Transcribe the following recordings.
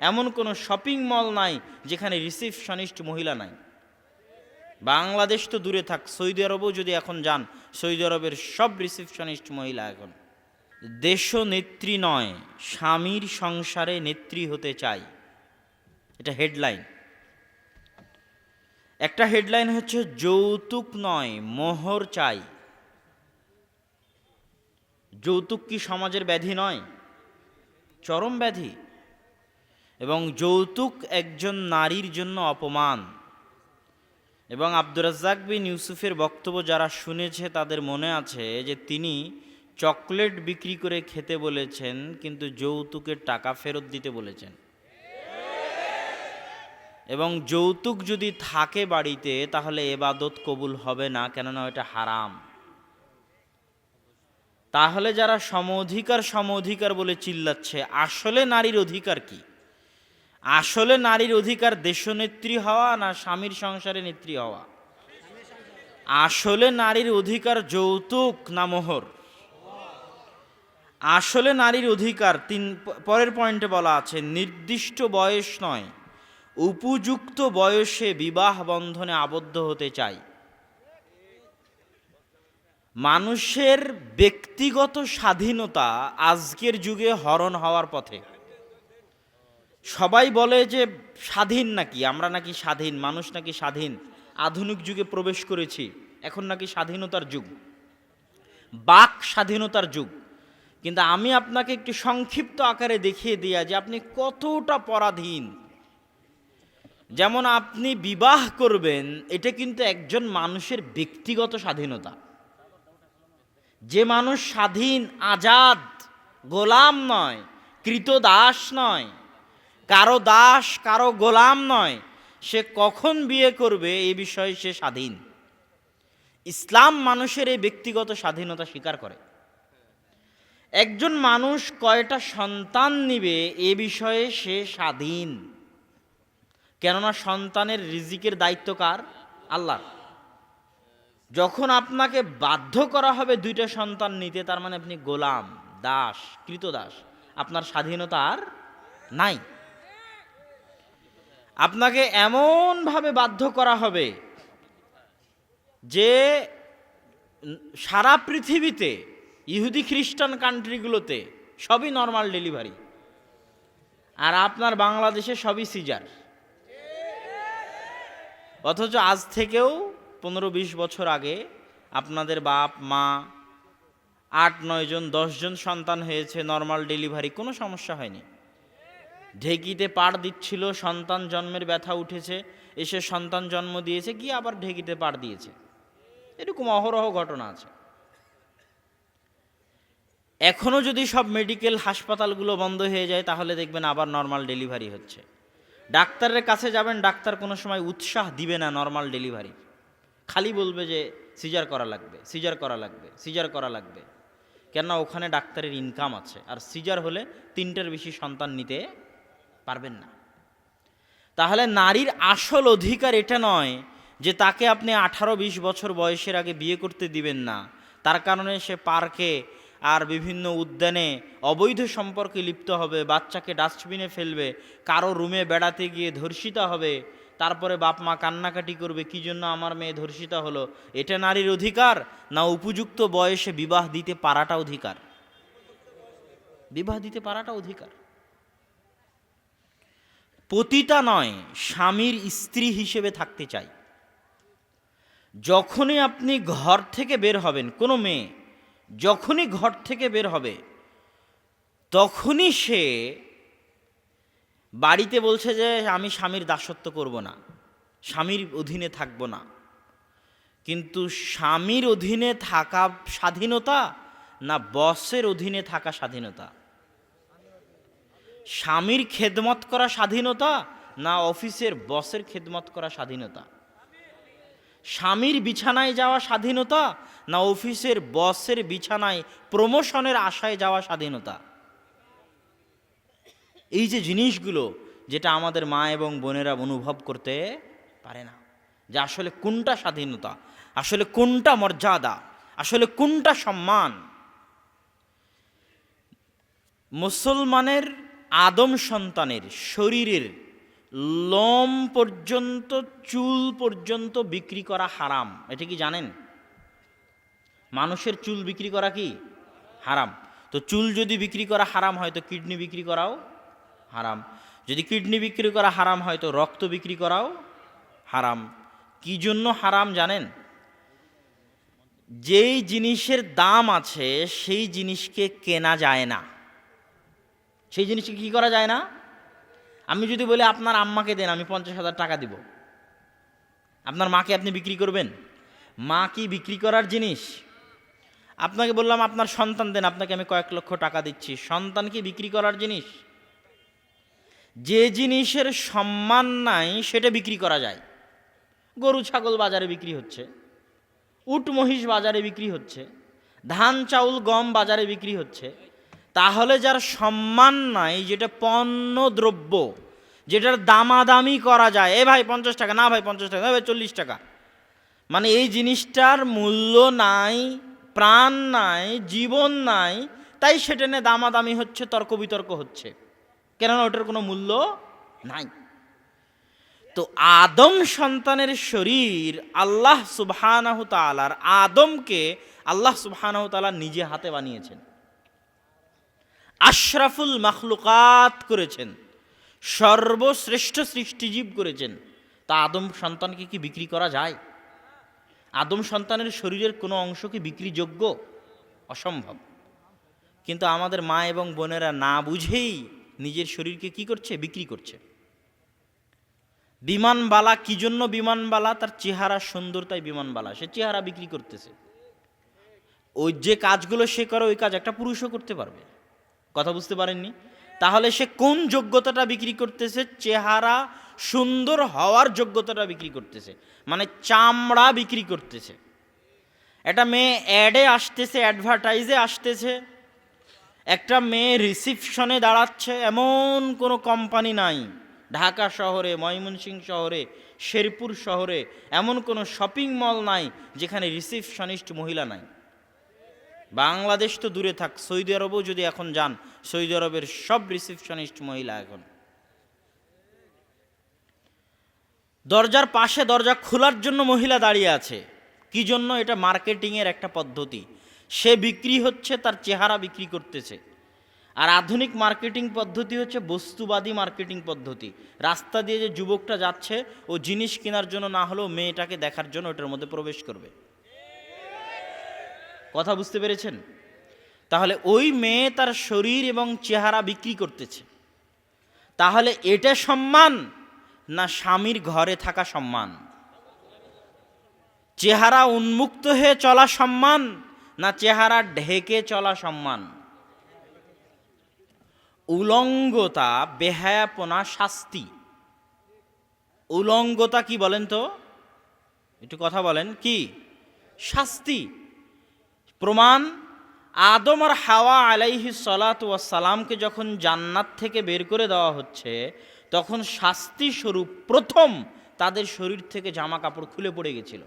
এমন কোনো shopping mall নাই যেখানে রিসিপশনিস্ট মহিলা নাই। বাংলাদেশ তো দূরে থাক, সৌদি আরবও যদি এখন যান, সৌদি আরবের সব রিসিপশনিস্ট মহিলা এখন। দেশ নেত্রী নয়, স্বামীর সংসারে নেত্রী হতে চাই। এটা হেডলাইন একটা হেডলাইন হচ্ছে, যৌতুক নয়, মোহর চাই। যৌতুক কি সমাজের ব্যাধি নয়? চরম ব্যাধি। এবং যৌতুক একজন নারীর জন্য অপমান। এবং আব্দুর রাজ্জাক বিন ইউসুফের বক্তব্য যারা শুনেছে, তাদের মনে আছে যে তিনি চকলেট বিক্রি করে খেতে বলেছেন, কিন্তু যৌতুকের টাকা ফেরত দিতে বলেছেন। এবং যৌতুক যদি থাকে বাড়িতে, তাহলে এবাদত কবুল হবে না, কেননা এটা হারাম। তাহলে যারা সম অধিকার সম অধিকার বলে চিল্লাচ্ছে, আসলে নারীর অধিকার কি? আসলে নারীর অধিকার দেশনেত্রী হওয়া না স্বামীর সংসারে নেত্রী হওয়া? আসলে নারীর অধিকার যৌতুক না মোহর? আসলে নারীর অধিকার, তিন, পরের পয়েন্টে বলা আছে, নির্দিষ্ট বয়স নয়, উপযুক্ত বয়সে বিবাহ বন্ধনে আবদ্ধ হতে চাই। মানুষের ব্যক্তিগত স্বাধীনতা আজকের যুগে হরণ হওয়ার পথে। সবাই বলে যে স্বাধীন নাকি, আমরা নাকি স্বাধীন, মানুষ নাকি স্বাধীন, আধুনিক যুগে প্রবেশ করেছি, এখন নাকি স্বাধীনতার যুগ। বাক স্বাধীনতার যুগ। কিন্তু আমি আপনাকে একটু সংক্ষিপ্ত আকারে দেখিয়ে দিয়া যে আপনি কতটা পরাধীন। যেমন আপনি বিবাহ করবেন, এটা কিন্তু একজন মানুষের ব্যক্তিগত স্বাধীনতা। যে মানুষ স্বাধীন, আজাদ, গোলাম নয়, কৃতদাস নয় কারও দাস, কারও গোলাম নয়। সে কখন বিয়ে করবে এই বিষয়ে সে স্বাধীন। ইসলাম মানুষের এই ব্যক্তিগত স্বাধীনতা স্বীকার করে। একজন মানুষ কয়টা সন্তান নিবে এ বিষয়ে সে স্বাধীন। কেননা সন্তানের রিজিকের দায়িত্ব কার? আল্লাহর। যখন আপনাকে বাধ্য করা হবে দুইটা সন্তান নিতে, তার মানে আপনি গোলাম, দাস, কৃতদাস, আপনার স্বাধীনতা আর নাই। আপনাকে এমনভাবে বাধ্য করা হবে যে সারা পৃথিবীতে ইহুদি খ্রিস্টান কান্ট্রিগুলোতে সবই নর্মাল ডেলিভারি, আর আপনার বাংলাদেশে সবই সিজার। অথচ আজ থেকেও পনেরো বিশ বছর আগে আপনাদের বাপ, মা, আট, নয় জন দশজন সন্তান হয়েছে নর্মাল ডেলিভারি, কোনো সমস্যা হয়নি। ঢেকিতে পাড় দিচ্ছিল, সন্তান জন্মের ব্যথা উঠেছে, এসে সন্তান জন্ম দিয়েছে, গিয়ে আবার ঢেকিতে পাড় দিয়েছে। এরকম অহরহ ঘটনা আছে। এখনও যদি সব মেডিকেল হাসপাতালগুলো বন্ধ হয়ে যায়, তাহলে দেখবেন আবার নর্মাল ডেলিভারি হচ্ছে। ডাক্তারের কাছে যাবেন, ডাক্তার কোনো সময় উৎসাহ দিবে না নর্মাল ডেলিভারি। খালি বলবে যে, সিজার করা লাগবে, সিজার করা লাগবে, সিজার করা লাগবে। কেননা ওখানে ডাক্তারের ইনকাম আছে। আর সিজার হলে তিনটার বেশি সন্তান নিতে পারবেন না। তাহলে নারীর আসল অধিকার এটা নয় যে তাকে আপনি আঠারো বিশ বছর বয়সের আগে বিয়ে করতে দিবেন না। তার কারণে সে পার্কে আর বিভিন্ন উদ্যানে অবৈধ সম্পর্কে লিপ্ত হবে, বাচ্চাকে ডাস্টবিনে ফেলবে, কারও রুমে বেড়াতে গিয়ে ধর্ষিতা হবে, তারপরে বাপ মা কান্নাকাটি করবে, কি জন্য আমার মেয়ে ধর্ষিতা হলো? এটা নারীর অধিকার? না উপযুক্ত বয়সে বিবাহ দিতে পারাটা অধিকার? বিবাহ দিতে পারাটা অধিকার। পতিতা নয়, স্বামীর স্ত্রী হিসেবে থাকতে চাই। যখনই আপনি ঘর থেকে বের হবেন, কোনো মেয়ে যখনই ঘর থেকে বের হবে, তখনই সে বাড়িতে বলছে যে, আমি স্বামীর দাসত্ব করব না, স্বামীর অধীনে থাকব না। কিন্তু স্বামীর অধীনে থাকা স্বাধীনতা না বসের অধীনে থাকা স্বাধীনতা? স্বামীর খেদমত করা স্বাধীনতা না অফিসের বসের খেদমত করা স্বাধীনতা? স্বামীর বিছানায় যাওয়া স্বাধীনতা না অফিসের বসের বিছানায় প্রমোশনের আশায় যাওয়া স্বাধীনতা? এই যে জিনিসগুলো যেটা আমাদের মা এবং বোনেরা অনুভব করতে পারে না, যে আসলে কোনটা স্বাধীনতা, আসলে কোনটা মর্যাদা, আসলে কোনটা সম্মান? মুসলমানের আদম সন্তানের শরীরের লোম পর্যন্ত, চুল পর্যন্ত বিক্রি করা হারাম। এটা কি জানেন? মানুষের চুল বিক্রি করা কি? হারাম। তো চুল যদি বিক্রি করা হারাম হয়, তো কিডনি বিক্রি করাও হারাম। যদি কিডনি বিক্রি করা হারাম হয়, তো রক্ত বিক্রি করাও হারাম। কি জন্য হারাম জানেন? যেই জিনিসের দাম আছে, সেই জিনিসকে কেনা যায় না। সেই জিনিসকে কি করা যায় না? আমি যদি বলি, আপনার আম্মাকে দেন, আমি পঞ্চাশ হাজার টাকা দিব। আপনার মাকে আপনি বিক্রি করবেন? মা কি বিক্রি করার জিনিস? আপনাকে বললাম, আপনার সন্তান দেন, আপনাকে আমি কয়েক লক্ষ টাকা দিচ্ছি। সন্তান কি বিক্রি করার জিনিস? যে জিনিসের সম্মান নাই, সেটা বিক্রি করা যায়। গরু, ছাগল বাজারে বিক্রি হচ্ছে। উট, মহিষ বাজারে বিক্রি হচ্ছে। ধান, চাউল, গম বাজারে বিক্রি হচ্ছে। তাহলে যার সম্মান নাই, যেটা পণ্য দ্রব্য যেটার দামাদামি করা যায়, এ ভাই পঞ্চাশ টাকা, না ভাই পঞ্চাশ টাকা না ভাই চল্লিশ টাকা। মানে এই জিনিসটার মূল্য নাই, প্রাণ নাই, জীবন নাই, তাই সেটা নিয়ে দামাদামি হচ্ছে, তর্ক বিতর্ক হচ্ছে। কেননা ওটার কোনো মূল্য নাই। তো আদম সন্তানের শরীর আল্লাহ সুবহানাহু তাআলার আদমকে আল্লাহ সুবহানাহু তাআলা নিজে হাতে বানিয়েছেন। আশরাফুল মখলুকাত করেছেন, সর্বশ্রেষ্ঠ সৃষ্টিজীব করেছেন, তা আদম সন্তানকে কি বিক্রি করা যায়? আদম সন্তানের শরীরের কোনো অংশ কি বিক্রিযোগ্য অসম্ভব। কিন্তু আমাদের মা এবং বোনেরা না বুঝেই নিজের শরীরকে কি করছে? বিক্রি করছে। বিমানবালা কি জন্য বিমানবালা তার চেহারা সুন্দর তাই বিমানবালা সে চেহারা বিক্রি করতেছে। ওই যে কাজগুলো সে করে, ওই কাজ একটা পুরুষও করতে পারবে। কথা বুঝতে পারেননি? তাহলে সে কোন যোগ্যতাটা বিক্রি করতেছে? চেহারা সুন্দর হওয়ার যোগ্যতাটা বিক্রি করতেছে। মানে চামড়া বিক্রি করতেছে। একটা মেয়ে অ্যাডে আসতেছে অ্যাডভার্টাইজে আসতেছে। একটা মেয়ে রিসিপশনে দাঁড়াচ্ছে, এমন কোনো কোম্পানি নাই। ঢাকা শহরে, ময়মনসিংহ শহরে, শেরপুর শহরে, এমন কোনো শপিং মল নাই যেখানে রিসিপশনিস্ট মহিলা নাই। বাংলাদেশ তো দূরে থাক, সৌদি আরবও যদি এখন যান, সৌদি আরবের সব রিসিপশনিস্ট মহিলা এখন। দরজার পাশে দরজা খোলার জন্য মহিলা দাঁড়িয়ে আছে। কি জন্য? এটা মার্কেটিংয়ের একটা পদ্ধতি। সে বিক্রি হচ্ছে, তার চেহারা বিক্রি করতেছে। আর আধুনিক মার্কেটিং পদ্ধতি হচ্ছে বস্তুবাদী মার্কেটিং পদ্ধতি। রাস্তা দিয়ে যে যুবকটা যাচ্ছে, ও জিনিস কেনার জন্য না হলেও মেয়েটাকে দেখার জন্য ওটার মধ্যে প্রবেশ করবে। কথা বুঝতে পেরেছেন? তাহলে ওই মেয়ে তার শরীর এবং চেহারা বিক্রি করতেছে। তাহলে এটা সম্মান না স্বামীর ঘরে থাকা সম্মান? চেহারা উন্মুক্ত হয়ে চলা সম্মান না চেহারা ঢেকে চলা সম্মান? উলঙ্গতা, বেহায়াপনা, শাস্তি। উলঙ্গতা কি বলেন তো? একটু কথা বলেন। কি? শাস্তি। প্রমাণ, আদম আর হাওয়া আলাইহি সলাত সালামকে যখন জান্নাত থেকে বের করে দেওয়া হচ্ছে, তখন শাস্তি স্বরূপ প্রথম তাদের শরীর থেকে জামা কাপড় খুলে পড়ে গেছিল।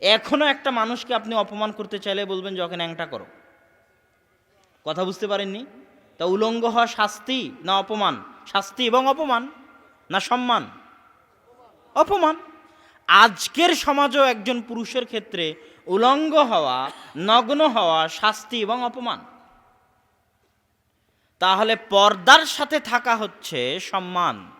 এখনও একটা মানুষকে আপনি অপমান করতে চাইলে বলবেন যখন ন্যাংটা করো। কথা বুঝতে পারেননি? তা উলঙ্গ হওয়া শাস্তি না অপমান? শাস্তি এবং অপমান না সম্মান? অপমান। আজকের সমাজও একজন পুরুষের ক্ষেত্রে উলঙ্গ হওয়া, নগ্ন হওয়া শাস্তি এবং অপমান। তাহলে পর্দার সাথে থাকা হচ্ছে সম্মান।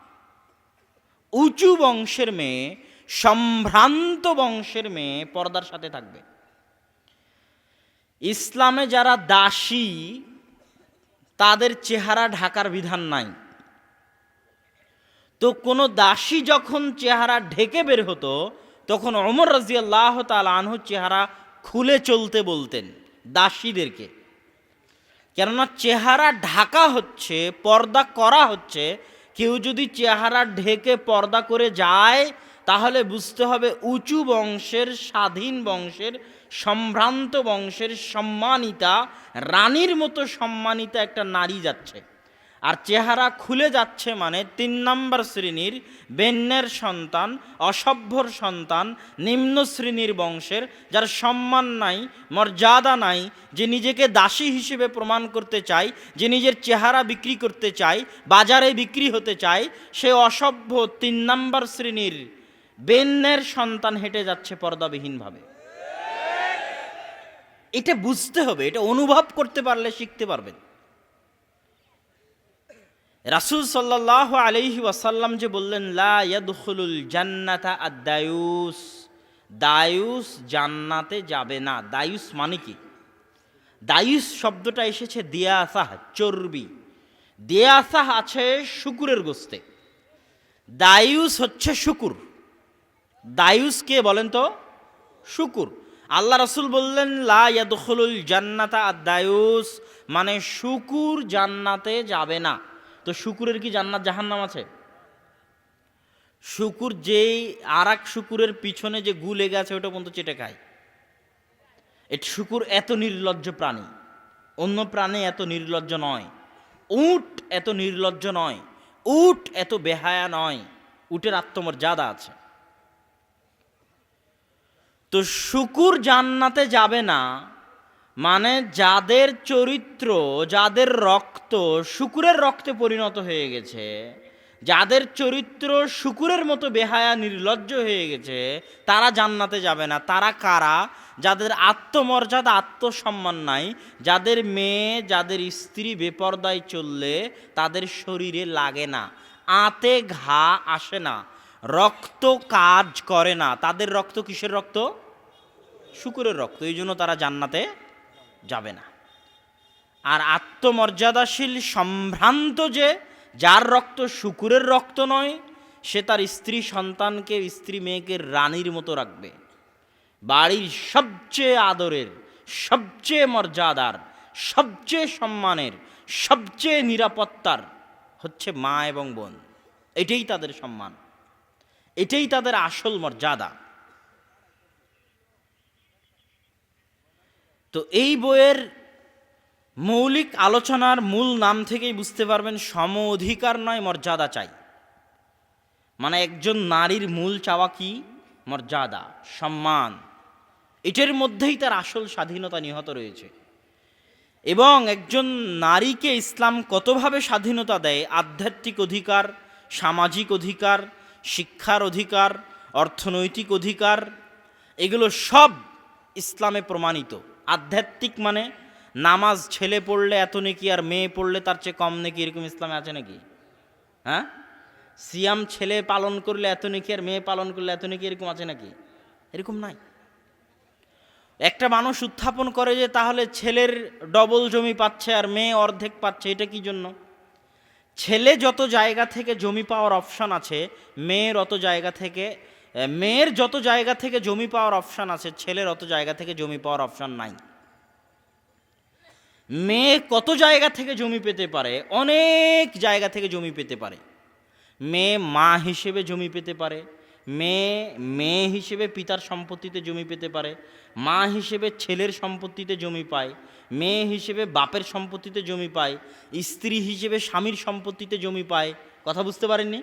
উঁচু বংশের মেয়ে, সম্ভ্রান্ত বংশের মেয়ে পর্দার সাথে থাকবে। ইসলামে যারা দাসী, তাদের চেহারা ঢাকার বিধান নাই। তো কোনো দাসী যখন চেহারা ঢেকে বের হতো তখন অমর রাজিয়াল্লাহ তাল আনহু চেহারা খুলে চলতে বলতেন দাসীদেরকে। কেননা চেহারা ঢাকা হচ্ছে, পর্দা করা হচ্ছে, কেউ যদি চেহারা ঢেকে পর্দা করে যায়, তাহলে বুঝতে হবে উঁচু বংশের, স্বাধীন বংশের, সম্ভ্রান্ত বংশের সম্মানিতা, রানীর মতো সম্মানিতা একটা নারী যাচ্ছে। আর চেহারা খুলে যাচ্ছে মানে তিন নম্বর শ্রেণির বেন্যের সন্তান, অসভ্যর সন্তান, নিম্ন শ্রেণির বংশের, যার সম্মান নাই, মর্যাদা নাই, যে নিজেকে দাসী হিসেবে প্রমাণ করতে চায়, যে নিজের চেহারা বিক্রি করতে চায়, বাজারে বিক্রি হতে চায়, সে অসভ্য তিন নম্বর শ্রেণির বেন্যের সন্তান হেঁটে যাচ্ছে পর্দাবিহীনভাবে। এটা বুঝতে হবে, এটা অনুভব করতে পারলে শিখতে পারবেন। রাসুল সাল্লাহ আলহি ওয়াসাল্লাম যে বললেন, লা ইয়াদখুলুল জান্নাতা আদায়ুস দায়ুস জান্নাতে যাবে না। দায়ুস মানে কি? দায়ুস শব্দটা এসেছে দিয়াসাহ, চর্বি। দিয়াসাহ আছে শুকুরের গোস্তে। দায়ুস হচ্ছে শুকুর। দায়ুস কে বলেন তো? শুকুর। আল্লাহ রসুল বললেন, লা ইয়াদখুলুল জান্নাতা আদায়ুস মানে শুকুর জান্নাতে যাবে না। তো শুকুরের কি জান্নাত জাহান্নাম আছে? শুকুর যেই আর এক শুকুরের পিছনে যে গু লেগে আছে, ওটা পর্যন্ত চেটে খায়। এটা শুকুর এত নির্লজ্জ প্রাণী। অন্য প্রাণী এত নির্লজ্জ নয়। উট এত নির্লজ্জ নয়। উট এত বেহায়া নয়। উটের আত্মমর্যাদা আছে। তো শুকুর জান্নাতে যাবে না মানে যাদের চরিত্র, যাদের রক্ত শুকুরের রক্তে পরিণত হয়ে গেছে, যাদের চরিত্র শুকুরের মতো বেহায়া, নির্লজ্জ হয়ে গেছে, তারা জান্নাতে যাবে না। তারা কারা? যাদের আত্মমর্যাদা, আত্মসম্মান নাই, যাদের মেয়ে, যাদের স্ত্রী বেপর্দায় চললে তাদের শরীরে লাগে না, আতে ঘা আসে না, রক্ত কাজ করে না। তাদের রক্ত কিসের রক্ত? শুকুরের রক্ত। এই জন্য তারা জান্নাতে যাবে না। আর আত্মমর্যাদাশীল সম্ভ্রান্ত যে, যার রক্ত শুকুরের রক্ত নয়, সে তার স্ত্রী সন্তানকে, স্ত্রী মেয়েকে রানীর মতো রাখবে। বাড়ির সবচেয়ে আদরের, সবচেয়ে মর্যাদার, সবচেয়ে সম্মানের, সবচেয়ে নিরাপত্তার হচ্ছে মা এবং বোন। এটাই তাদের সম্মান। এটাই তাদের আসল মর্যাদা। তো এই বইয়ের মৌলিক আলোচনার মূল নাম থেকেই বুঝতে পারবেন, সম অধিকার নয়, মর্যাদা চাই। মানে একজন নারীর মূল চাওয়া কি? মর্যাদা, সম্মান। এটার মধ্যেই তার আসল স্বাধীনতা নিহত রয়েছে। এবং একজন নারীকে ইসলাম কতভাবে স্বাধীনতা দেয়? আধ্যাত্মিক অধিকার, সামাজিক অধিকার, শিক্ষার অধিকার, অর্থনৈতিক অধিকার, এগুলো সব ইসলামে প্রমাণিত। আধ্যাত্মিক মানে নামাজ ছেলে পড়লে এত নেকি আর মেয়ে পড়লে তার চেয়ে কম নেকি, এরকম ইসলামে আছে নাকি? হ্যাঁ? সিয়াম ছেলে পালন করলে এত নেকি আর মেয়ে পালন করলে এত নেকি, এরকম আছে নাকি? এরকম নাই। একটা মানুষ উত্থাপন করে যে তাহলে ছেলের ডবল জমি পাচ্ছে আর মেয়ে অর্ধেক পাচ্ছে, এটা কি জন্য? ছেলে যত জায়গা থেকে জমি পাওয়ার অপশান আছে, মেয়ের অত জায়গা থেকে মেয়ের যত জায়গা থেকে জমি পাওয়ার অপশান আছে, ছেলের অত জায়গা থেকে জমি পাওয়ার অপশান নাই। মেয়ে কত জায়গা থেকে জমি পেতে পারে, অনেক জায়গা থেকে জমি পেতে পারে। মেয়ে মা হিসেবে জমি পেতে পারে, মেয়ে মেয়ে হিসেবে পিতার সম্পত্তিতে জমি পেতে পারে, মা হিসেবে ছেলের সম্পত্তিতে জমি পায়, মেয়ে হিসেবে বাপের সম্পত্তিতে জমি পায়, স্ত্রী হিসেবে স্বামীর সম্পত্তিতে জমি পায়। কথা বুঝতে পারেননি?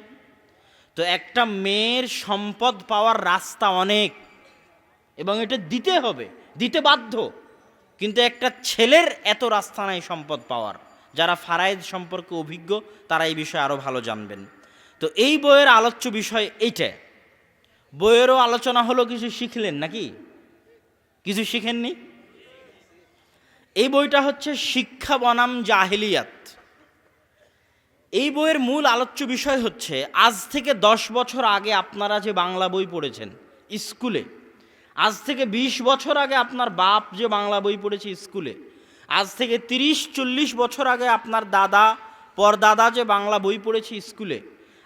তো একটা মেয়ের সম্পদ পাওয়ার রাস্তা অনেক, এবং এটা দিতে হবে, দিতে বাধ্য। কিন্তু একটা ছেলের এত রাস্তা নাই সম্পদ পাওয়ার, যারা ফারায়েদ সম্পর্কে অভিজ্ঞ, তারা এই বিষয়ে আরও ভালো জানবেন। তো এই বইয়ের আলোচ্য বিষয় এইটা। বইয়েরও আলোচনা হলো, কিছু শিখলেন নাকি? কিছু শিখেননি? এই বইটা হচ্ছে শিক্ষা বনাম জাহিলিয়াত। এই বইয়ের মূল আলোচ্য বিষয় হচ্ছে, আজ থেকে দশ বছর আগে আপনারা যে বাংলা বই পড়েছেন স্কুলে, আজ থেকে ২০ বছর আগে আপনার বাপ যে বাংলা বই পড়েছে স্কুলে, আজ থেকে তিরিশ, চল্লিশ বছর আগে আপনার দাদা, পরদাদা যে বাংলা বই পড়েছে স্কুলে,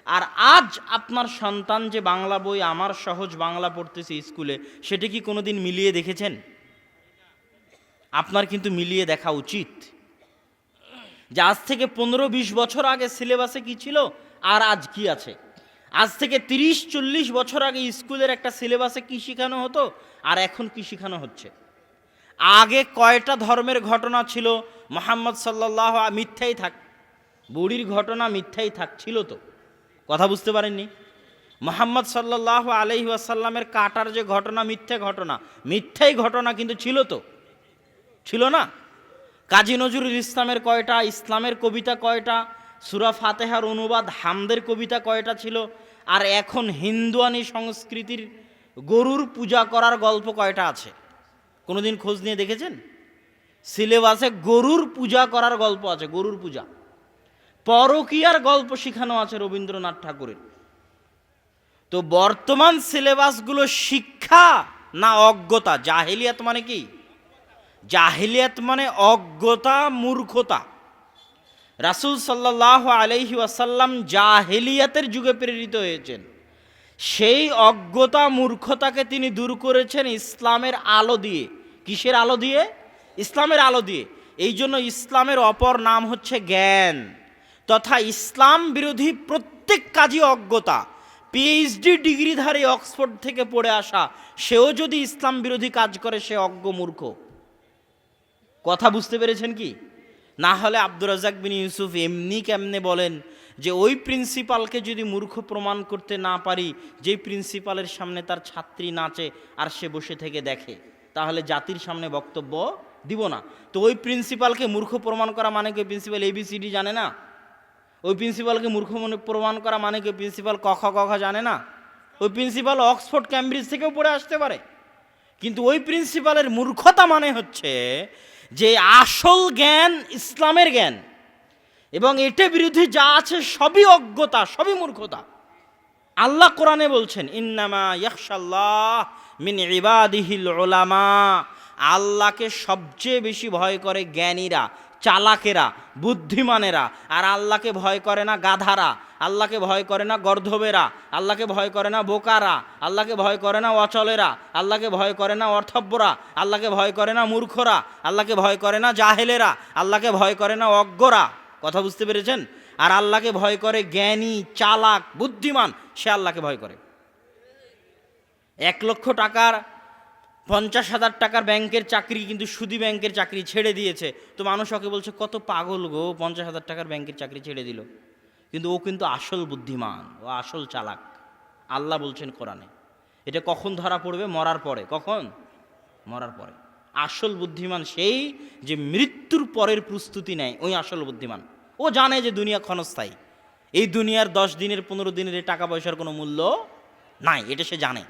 আর আজ আপনার সন্তান যে বাংলা বই আমার সহজ বাংলা পড়তেছে স্কুলে, সেটা কি কোনোদিন মিলিয়ে দেখেছেন? আপনার কিন্তু মিলিয়ে দেখা উচিত। যে আজ থেকে পনেরো বিশ বছর আগে সিলেবাসে কি ছিল? আর আজ কি আছে? আজ থেকে তিরিশ চল্লিশ বছর আগে স্কুলের একটা সিলেবাসে কি শেখানো হতো? আর এখন কি শেখানো হচ্ছে? আগে কয়টা ধর্মের ঘটনা ছিল? মোহাম্মদ সাল্লাহ মিথ্যাই থাক। বুড়ির ঘটনা মিথ্যাই থাক, ছিল তো। কথা বুঝতে পারেননি? মোহাম্মদ সাল্লাহ আলহি আসাল্লামের কাটার যে ঘটনা, মিথ্যে ঘটনা, মিথ্যাই ঘটনা কিন্তু ছিল তো। ছিল না? কাজী নজরুল ইসলামের কয়টা, ইসলামের কবিতা কয়টা, সুরা ফাতেহার অনুবাদ হামদের কবিতা কয়টা ছিল, আর এখন হিন্দুয়ানি সংস্কৃতির গরুর পূজা করার গল্প কয়টা আছে? কোনোদিন খোঁজ নিয়ে দেখেছেন? সিলেবাসে গরুর পূজা করার গল্প আছে, গরুর পূজা। পরকীয়ার গল্প শেখানো আছে রবীন্দ্রনাথ ঠাকুরের। তো বর্তমান সিলেবাসগুলো শিক্ষা না অজ্ঞতা? জাহেলিয়াত মানে কি? জাহিলিয়াত মানে অজ্ঞতা, মূর্খতা। রাসুল সাল্লাহ আলহি ওয়াসাল্লাম জাহেলিয়াতের যুগে প্রেরিত হয়েছেন। সেই অজ্ঞতা, মূর্খতাকে তিনি দূর করেছেন ইসলামের আলো দিয়ে। কিসের আলো দিয়ে? ইসলামের আলো দিয়ে। এই জন্য ইসলামের অপর নাম হচ্ছে জ্ঞান। তথা ইসলাম বিরোধী প্রত্যেক কাজই অজ্ঞতা। পিএইচডি ডিগ্রিধারী অক্সফোর্ড থেকে পড়ে আসা, সেও যদি ইসলাম বিরোধী কাজ করে, সে অজ্ঞ, মূর্খ। কথা বুঝতে পেরেছেন কি? না হলে আব্দুর রাজাক বিন ইউসুফ এমনি কেমনে বলেন যে ওই প্রিন্সিপালকে যদি মূর্খ প্রমাণ করতে না পারি, যেই প্রিন্সিপালের সামনে তার ছাত্রী নাচে আর সে বসে থেকে দেখে, তাহলে জাতির সামনে বক্তব্য দিব না। তো ওই প্রিন্সিপালকে মূর্খ প্রমাণ করা মানে কি? প্রিন্সিপাল এবিসিডি জানে না? ওই প্রিন্সিপালকে মূর্খ মনে প্রমাণ করা মানে কি? প্রিন্সিপাল কখ কখ জানে না? ওই প্রিন্সিপাল অক্সফোর্ড, ক্যামব্রিজ থেকেও পড়ে আসতে পারে। কিন্তু ওই প্রিন্সিপালের মূর্খতা মানে হচ্ছে যে আসল জ্ঞান ইসলামের জ্ঞান, এবং এটা বিরুদ্ধে যা আছে সবই অজ্ঞতা, সবই মূর্খতা। আল্লাহ কোরআনে বলছেন, ইন্নামা ইয়াকশাল্লাহ মিন ইবাদিহিল ওলামা আল্লাহকে সবচেয়ে বেশি ভয় করে জ্ঞানীরা। চালাকেরা বুদ্ধিমানেরা আর আল্লাহকে ভয় করে না গাধারা আল্লাহকে ভয় করে না গর্ধবেরা আল্লাহকে ভয় করে না বোকারা আল্লাহকে ভয় করে না অচলেরা আল্লাহকে ভয় করে না অর্থব্যরা আল্লাহকে ভয় করে না মূর্খরা আল্লাহকে ভয় করে না জাহেলেরা আল্লাহকে ভয় করে না অজ্ঞরা কথা বুঝতে পেরেছেন আর আল্লাহকে ভয় করে জ্ঞানী চালাক বুদ্ধিমান সে আল্লাহকে ভয় করে এক লক্ষ টাকার পঞ্চাশ হাজার টাকার ব্যাংকের চাকরি কিন্তু সুদি ব্যাংকের চাকরি ছেড়ে দিয়েছে। তো মানুষ ওকে বলছে, কত পাগল গো, পঞ্চাশ হাজার টাকার ব্যাংকের চাকরি ছেড়ে দিল। কিন্তু ও কিন্তু আসল বুদ্ধিমান, ও আসল চালাক। আল্লাহ বলছেন কোরআনে, এটা কখন ধরা পড়বে? মরার পরে। কখন? মরার পরে। আসল বুদ্ধিমান সেই যে মৃত্যুর পরের প্রস্তুতি নেয়, ওই আসল বুদ্ধিমান। ও জানে যে দুনিয়া ক্ষণস্থায়ী। এই দুনিয়ার দশ দিনের, পনেরো দিনের টাকা পয়সার কোনো মূল্য নাই, এটা সে জানে।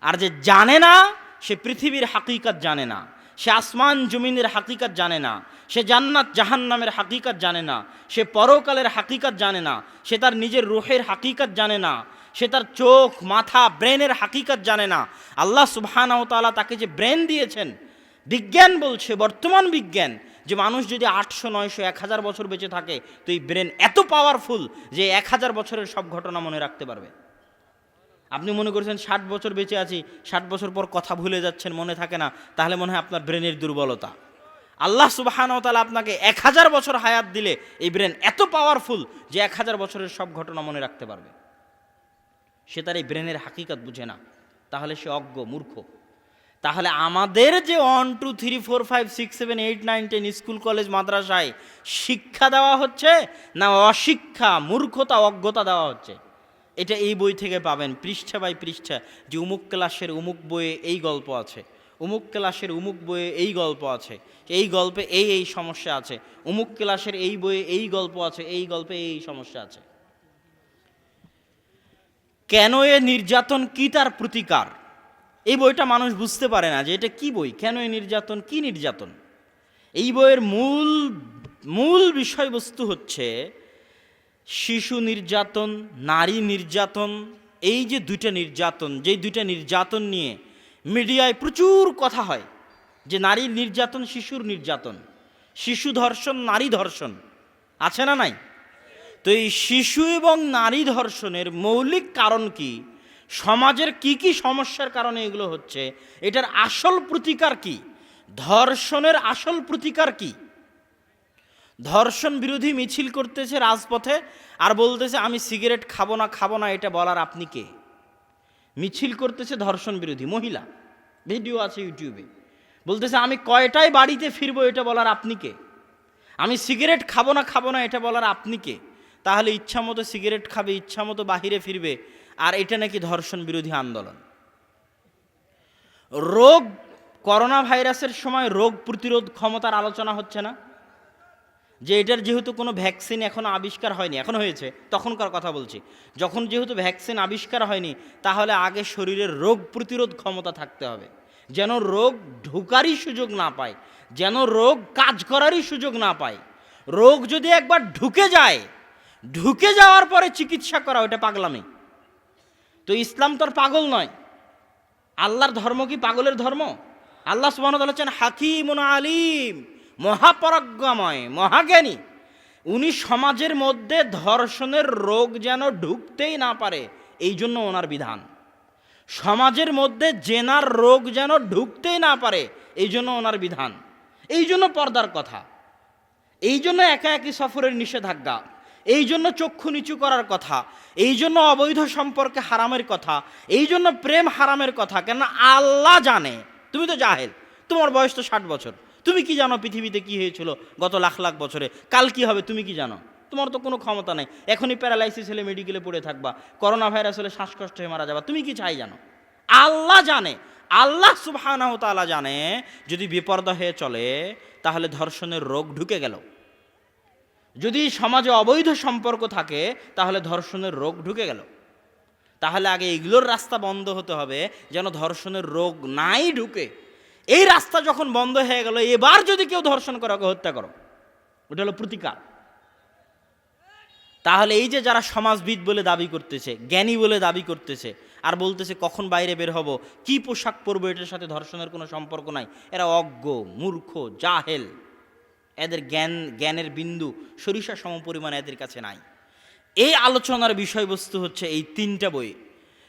আর যে জানে না সে পৃথিবীর হাকিকাত জানে না। সে আসমান জমিনের হাকিকাত জানে না। সে জান্নাত জাহান্নামের হাকিকাত জানে না। সে পরকালের হাকিকাত জানে না। সে তার নিজের রুহের হাকিকাত জানে না। সে তার চোখ, মাথা, ব্রেনের হাকিকাত জানে না। আল্লাহ সুবহানাহু তাআলা তাকে যে ব্রেন দিয়েছেন, বিজ্ঞান বলছে, বর্তমান বিজ্ঞান, যে মানুষ যদি আটশো, নয়শো, এক হাজার বছর বেঁচে থাকে, তো এই ব্রেন এত পাওয়ারফুল যে এক হাজার বছরের সব ঘটনা মনে রাখতে পারবে। আপনি মনে করছেন ষাট বছর বেঁচে আছি, ষাট বছর পর কথা ভুলে যাচ্ছেন, মনে থাকে না, তাহলে মনে হয় আপনার ব্রেনের দুর্বলতা। আল্লাহ সুবাহানতালা আপনাকে এক হাজার বছর হায়াত দিলে এই ব্রেন এত পাওয়ারফুল যে এক হাজার বছরের সব ঘটনা মনে রাখতে পারবে। সে তার এই ব্রেনের হাকিকত বুঝে না, তাহলে সে অজ্ঞ, মূর্খ। তাহলে আমাদের যে one two three four five six seven eight nine ten school college মাদ্রাসায় শিক্ষা দেওয়া হচ্ছে না অশিক্ষা, মূর্খতা, অজ্ঞতা দেওয়া হচ্ছে? এটা এই বই থেকে পাবেন, পৃষ্ঠা বাই পৃষ্ঠা, যে উমুক ক্লাসের উমুক বইয়ে এই গল্প আছে, উমুক ক্লাসের উমুক বইয়ে এই গল্প আছে, এই গল্পে এই এই সমস্যা আছে, উমুক ক্লাসের এই বইয়ে এই গল্প আছে, এই গল্পে এই সমস্যা আছে। কেন এ নির্যাতন কি তার প্রতিকার? এই বইটা মানুষ বুঝতে পারে না যে এটা কি বই, কেন এ নির্যাতন, কি নির্যাতন? এই বইয়ের মূল মূল বিষয়বস্তু হচ্ছে শিশু নির্যাতন, নারী নির্যাতন, এই যে দুইটা নির্যাতন, যেই দুইটা নির্যাতন নিয়ে মিডিয়ায় প্রচুর কথা হয়, যে নারী নির্যাতন, শিশুর নির্যাতন, শিশু ধর্ষণ, নারী ধর্ষণ, আছে না নাই? তো এই শিশু এবং নারী ধর্ষণের মৌলিক কারণ কি? সমাজের কি কি সমস্যার কারণে এগুলো হচ্ছে? এটার আসল প্রতিকার কি? ধর্ষণের আসল প্রতিকার কি? ধর্ষণ বিরোধী মিছিল করতেছে রাজপথে আর বলতেছে, আমি সিগারেট খাব না খাব না, এটা বলার আপনি কে? মিছিল করতেছে ধর্ষণ বিরোধী মহিলা। ভিডিও আছে ইউটিউবে। বলতেছে, আমি কয়টায় বাড়িতে ফিরবো, এটা বলার আপনি কে? আমি সিগারেট খাব না খাব না, এটা বলার আপনি কে? তাহলে ইচ্ছা মতো সিগারেট খাবে ইচ্ছা মতো বাহিরে ফিরবে, আর এটা নাকি ধর্ষণ বিরোধী আন্দোলন? রোগ, করোনা ভাইরাসের সময় রোগ প্রতিরোধ ক্ষমতার আলোচনা হচ্ছে না। যে এটার যেহেতু কোনো ভ্যাকসিন এখনও আবিষ্কার হয়নি, এখন হয়েছে, তখনকার কথা বলছি। যখন যেহেতু ভ্যাকসিন আবিষ্কার হয়নি, তাহলে আগে শরীরের রোগ প্রতিরোধ ক্ষমতা থাকতে হবে। যেন রোগ ঢুকারই সুযোগ না পায়, যেন রোগ কাজ করারই সুযোগ না পায়। রোগ যদি একবার ঢুকে যায়, ঢুকে যাওয়ার পরে চিকিৎসা করা, ওটা পাগলামি। তো ইসলাম তোর পাগল নয়। আল্লাহর ধর্ম কি পাগলের ধর্ম? আল্লাহ সুবাহ হচ্ছেন হাকিমুন আলিম। মহাপরাজ্ঞাময় মহাজ্ঞানী। উনি সমাজের মধ্যে ধর্ষণের রোগ যেন ঢুকতেই না পারে, এই জন্য ওনার বিধান। সমাজের মধ্যে জেনার রোগ যেন ঢুকতেই না পারে, এই জন্য ওনার বিধান। এই জন্য পর্দার কথা। এই জন্য একা একই সফরের নিষেধাজ্ঞা। এই জন্য চক্ষু নিচু করার কথা। এই জন্য অবৈধ সম্পর্কে হারামের কথা। এই জন্য প্রেম হারামের কথা। কেন আল্লাহ জানে। তুমি তো জাহেল। তোমার বয়স তো ষাট বছর। তুমি কি জানো পৃথিবীতে কি হয়েছিল গত লাখ লাখ বছরে? কাল কি হবে তুমি কি জানো? তোমার তো কোনো ক্ষমতা নেই। এখনই প্যারালাইসিস হলে মেডিকেলে পড়ে থাকবা। করোনা ভাইরাস হলে শ্বাসকষ্ট হয়ে মারা যাবা। তুমি কি চাই জানো? আল্লাহ জানে। আল্লাহ সুবহানাহু তাআলা জানে, যদি বিপর্দা হয়ে চলে, তাহলে ধর্ষণের রোগ ঢুকে গেল। যদি সমাজে অবৈধ সম্পর্ক থাকে, তাহলে ধর্ষণের রোগ ঢুকে গেল। তাহলে আগে এগুলোর রাস্তা বন্ধ হতে হবে, যেন ধর্ষণের রোগ নাই ঢুকে। এই রাস্তা যখন বন্ধ হয়ে গেল, এবার যদি কেউ ধর্ষণ করে হত্যা করো। ওটা হলো প্রতিকার। তাহলে এই যে যারা সমাজবিদ বলে দাবি করতেছে, জ্ঞানী বলে দাবি করতেছে, আর বলতেছে কখন বাইরে বের হব, কি পোশাক পরবো, এটার সাথে ধর্ষণের কোনো সম্পর্ক নাই, এরা অজ্ঞ, মূর্খ, জাহেল। এদের জ্ঞান, জ্ঞানের বিন্দু সরিষা সম পরিমাণ এদের কাছে নাই। এই আলোচনার বিষয়বস্তু হচ্ছে এই তিনটা বই।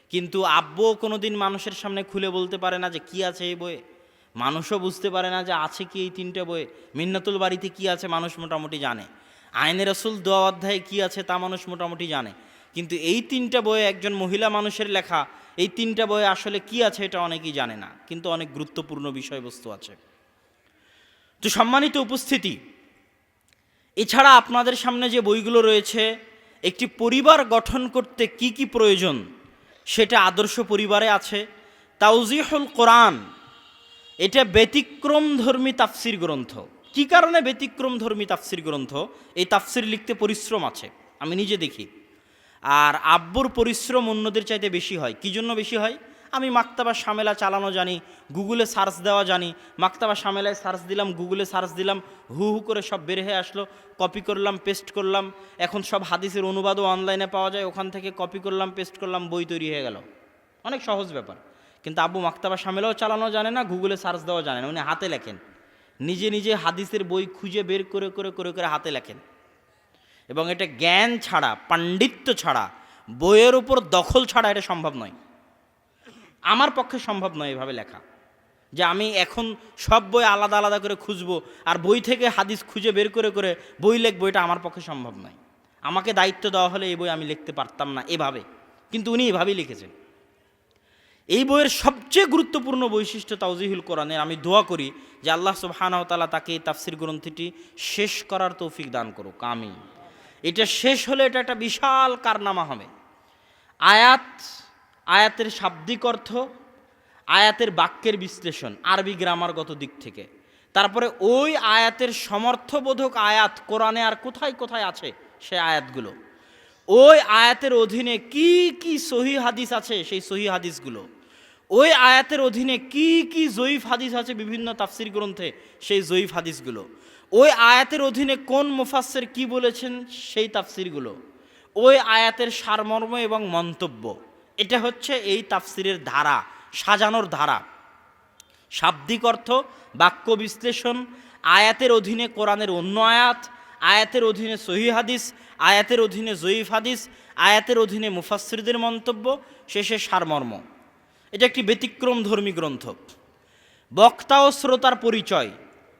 কিন্তু আব্বু কোনোদিন মানুষের সামনে খুলে বলতে পারে না যে কি আছে এই বইয়ে। মানুষও বুঝতে পারে না যে আছে কি এই তিনটা বইয়ে মিন্নাতুল বাড়িতে কি আছে মানুষ মোটামুটি জানে। আইনের রসুল দোয়া অধ্যায়ে কী আছে তা মানুষ মোটামুটি জানে। কিন্তু এই তিনটা বইয়ে একজন মহিলা মানুষের লেখা, এই তিনটা বইয়ে আসলে কি আছে এটা অনেকেই জানে না। কিন্তু অনেক গুরুত্বপূর্ণ বিষয়বস্তু আছে। তো সম্মানিত উপস্থিতি, এছাড়া আপনাদের সামনে যে বইগুলো রয়েছে, একটি পরিবার গঠন করতে কি কি প্রয়োজন, সেটা আদর্শ পরিবারে আছে। তাউজিহুল কোরআন এটা ব্যতিক্রম ধর্মী তাফসির গ্রন্থ। কি কারণে ব্যতিক্রম ধর্মী তাফসির গ্রন্থ? এই তাফসির লিখতে পরিশ্রম আছে, আমি নিজে দেখি। আর আব্বুর পরিশ্রম অন্যদের চাইতে বেশি হয়। কি জন্য বেশি হয়? আমি মাক্তাবা সামেলা চালানো জানি, গুগলে সার্চ দেওয়া জানি। মাক্তাবা সামেলায় সার্চ দিলাম, গুগলে সার্চ দিলাম, হু হু করে সব বের হয়ে আসলো, কপি করলাম, পেস্ট করলাম। এখন সব হাদিসের অনুবাদও অনলাইনে পাওয়া যায়, ওখান থেকে কপি করলাম, পেস্ট করলাম, বই তৈরি হয়ে গেল। অনেক সহজ ব্যাপার। কিন্তু আবু মাক্তাবা সামেলাও চালানো জানে না, গুগলে সার্চ দেওয়া জানে না, উনি হাতে লেখেন। নিজে নিজে হাদিসের বই খুঁজে বের করে করে করে করে হাতে লেখেন। এবং এটা জ্ঞান ছাড়া, পাণ্ডিত্য ছাড়া, বইয়ের উপর দখল ছাড়া এটা সম্ভব নয়। আমার পক্ষে সম্ভব নয় এভাবে লেখা। যে আমি এখন সব বই আলাদা আলাদা করে খুঁজবো আর বই থেকে হাদিস খুঁজে বের করে করে বই লিখব, এটা আমার পক্ষে সম্ভব নয়। আমাকে দায়িত্ব দেওয়া হলে এই বই আমি লিখতে পারতাম না এভাবে। কিন্তু উনি এভাবেই লিখেছেন। এই বইয়ের সবচেয়ে গুরুত্বপূর্ণ বৈশিষ্ট্য তাউজিহুল কোরআনের, আমি দোয়া করি যে আল্লাহ সুবহানাহু তাআলা তাকে এই তাফসির গ্রন্থটি শেষ করার তৌফিক দান করুক আমি এটা শেষ হলে এটা একটা বিশাল কারনামা হবে। আয়াত, আয়াতের শাব্দিক অর্থ, আয়াতের বাক্যের বিশ্লেষণ, আরবি গ্রামারগত দিক থেকে। তারপরে ওই আয়াতের সমর্থবোধক আয়াত কোরআনে আর কোথায় কোথায় আছে সে আয়াতগুলো? ওই আয়াতের অধীনে কি কি সহি হাদিস আছে সেই সহি হাদিসগুলো? ওই আয়াতের অধীনে কি কি জয়ীফ হাদিস আছে বিভিন্ন তাফসির গ্রন্থে, সেই জয়ীফ হাদিসগুলো। ওই আয়াতের অধীনে কোন মুফাসসির কি বলেছেন, সেই তাফসিরগুলো। ওই আয়াতের সারমর্ম এবং মন্তব্য। এটা হচ্ছে এই তাফসিরের ধারা, সাজানোর ধারা। শাব্দিক অর্থ, বাক্য বিশ্লেষণ, আয়াতের অধীনে কোরআনের অন্য আয়াত, আয়াতের অধীনে সহি হাদিস, আয়াতের অধীনে জয়ীফ হাদিস, আয়াতের অধীনে মুফাসসিরদের মন্তব্য, শেষে সারমর্ম। এটা একটি ব্যতিক্রম ধর্মী গ্রন্থ। বক্তা ও শ্রোতার পরিচয়।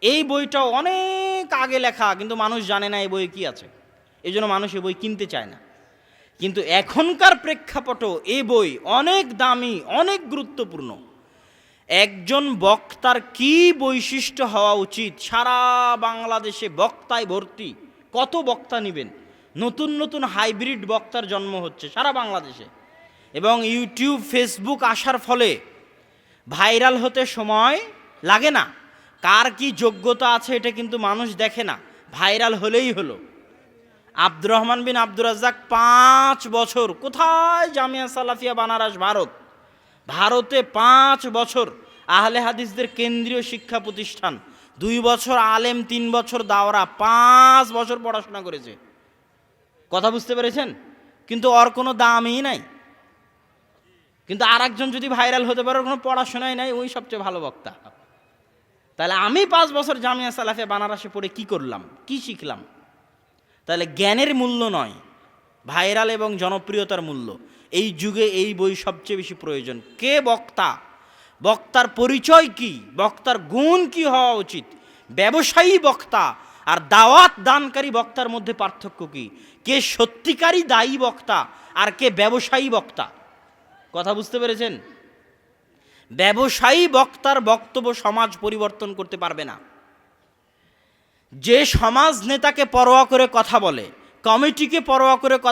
এই বইটা অনেক আগে লেখা, কিন্তু মানুষ জানে না এই বইয়ে কি আছে। এই জন্য মানুষ এই বই কিনতে চায় না। কিন্তু এখনকার প্রেক্ষাপটও এই বই অনেক দামি, অনেক গুরুত্বপূর্ণ। একজন বক্তার কি বৈশিষ্ট্য হওয়া উচিত? সারা বাংলাদেশে বক্তায় ভর্তি। কত বক্তা নেবেন? নতুন নতুন হাইব্রিড বক্তার জন্ম হচ্ছে সারা বাংলাদেশে। এবং ইউটিউব, ফেসবুক আসার ফলে ভাইরাল হতে সময় লাগে না। কার কি যোগ্যতা আছে এটা কিন্তু মানুষ দেখে না। ভাইরাল হলেই হলো। আব্দুর রহমান বিন আব্দুর রাজ্জাক পাঁচ বছর কোথায় জামিয়া সালাফিয়া, বানারস, ভারত? ভারতে পাঁচ বছর আহলে হাদিসদের কেন্দ্রীয় শিক্ষা প্রতিষ্ঠান, দুই বছর আলেম, তিন বছর দাওরা, পাঁচ বছর পড়াশোনা করেছে। কথা বুঝতে পেরেছেন? কিন্তু ওর কোনো দামই নাই। কিন্তু আর একজন যদি ভাইরাল হতে পারে কোনো পড়াশোনায় নাই ওই সবচেয়ে ভালো বক্তা। তাহলে আমি পাঁচ বছর জামিয়া সালাফে বানারসে পড়ে কি করলাম? কি শিখলাম? তাহলে জ্ঞানের মূল্য নয়, ভাইরাল এবং জনপ্রিয়তার মূল্য। এই যুগে এই বই সবচেয়ে বেশি প্রয়োজন। কে বক্তা? বক্তার পরিচয় কি? বক্তার গুণ কি হওয়া উচিত? ব্যবসায়ী বক্তা আর দাওয়াত দানকারী বক্তার মধ্যে পার্থক্য কি? কে সত্যিকারী দায়ী বক্তা আর কে ব্যবসায়ী বক্তা? কথা বুঝতে পেরেছেন? ব্যবসায়ী বক্তার বক্তব্য সমাজ পরিবর্তন করতে পারবে না। যে সমাজ নেতাকে পরোয়া করে কথা বলে, কমিটিকে পরোয়া করে কথা